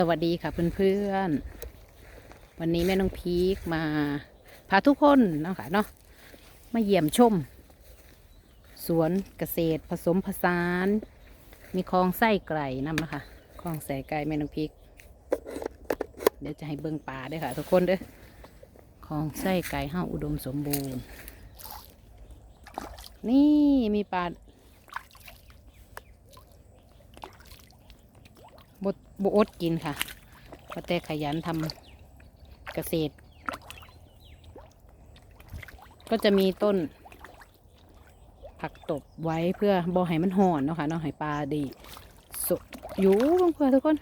สวัสดีค่ะเพื่อนๆ วันนี้แม่น้องพีคมา พาทุกคนเนาะค่ะเนาะมาเยี่ยมชม สวนเกษตรผสมผสาน มีคลองไส้ไก่นำนะคะคลองใส่ไก่แม่น้องพีคเดี๋ยวจะให้เบิ่งป่าด้วยค่ะ ทุกคนเด้อคลองไส้ไก่ห้าอุดมสมบูรณ์ นี่มีปลา บดบอดกินค่ะก็แต่ขยันทำเกษตร ก็จะมีต้น ผักตบไว้เพื่อบ่ให้มันห่อนเนาะค่ะเนาะให้ปลาดีสดอยู่เพื่อนทุกคน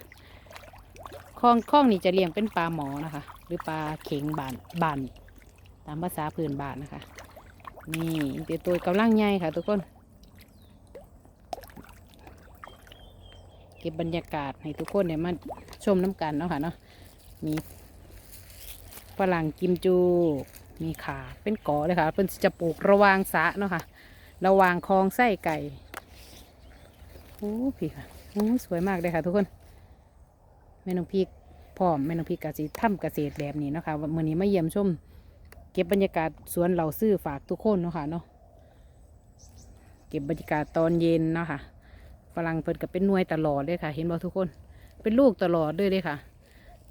คลองคลองนี่จะเลี้ยงเป็นปลาหมอนะคะ หรือปลาเข็งบานบานตามภาษาพื้นบ้านนะคะ นี่เป็นตัวกำลังใหญ่ค่ะทุกคน ก็บบรรยากาศให้ทุกคนเนี่ยมาชมน้ำกันเนาะค่ะเนาะมีฝรั่งกิมจู มีขาเป็นกอเลยค่ะเพิ่นจะปลูกระวางสะเนาะค่ะ ระวางคลองไส้ไก่โอ้พี่ค่ะโอ้สวยมากเลยค่ะ ทุกคนแม่น้องพีกพร้อมแม่น้องพีกกสิทำเกษตรแบบนี้เนาะค่ะวันนี้มาเยี่ยมชม เก็บบรรยากาศสวนเหล่าซื้อฝากทุกคนเนาะค่ะเนาะเก็บบรรยากาศตอนเย็นเนาะค่ะ ฝรั่งเพิ่นก็เป็นหน่วยตลอดเลยค่ะ เห็นบ่ทุกคน เป็นลูกตลอดเลยเลยค่ะ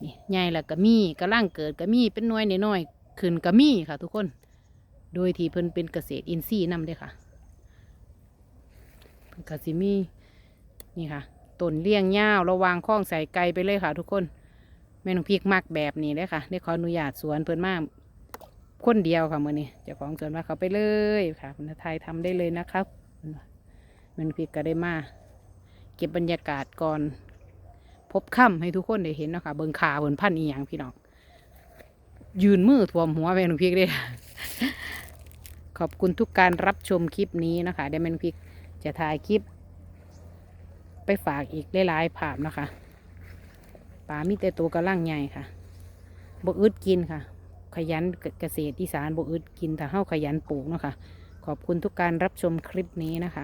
นี่ใหญ่แล้วก็มีกำลังเกิดก็มีเป็นหน่วยน้อยๆขึ้นก็มีค่ะ ทุกคน โดยที่เพิ่นเป็นเกษตรอินทรีย์นำเด้อค่ะเพิ่นก็สิมีนี่ค่ะต้นเลี้ยงยาวระวางคล้องใส่ไก่ไปเลยค่ะ ทุกคนแม่นงพีกมักแบบนี้เลยค่ะได้ขออนุญาตสวนเพิ่นมากคนเดียวค่ะมื่อนี้เจ้าของสวนว่าเขาไปเลยค่ะคุณไทยทำได้เลยนะครับม่น้องพีกก็ได้มา เก็บบรรยากาศก่อน พบค่ำให้ทุกคนได้เห็นเนาะคะเบิงขาเบินพันอีหยังพี่น้องยืนมือท่วมหัวแมนพิกเลยขอบคุณทุกการรับชมคลิปนี้นะคะเดมนพิกจะถ่ายคลิป ไปฝากอีกหลายๆภาพนะคะปลามีแต่ตัวกระลังใหญ่ค่ะบอึดกินค่ะ ขยันเกษตรอีสานบอึดกินแต่เฮ้าขยันปลูกเนาะคะขอบคุณทุกการรับชมคลิปนี้นะคะ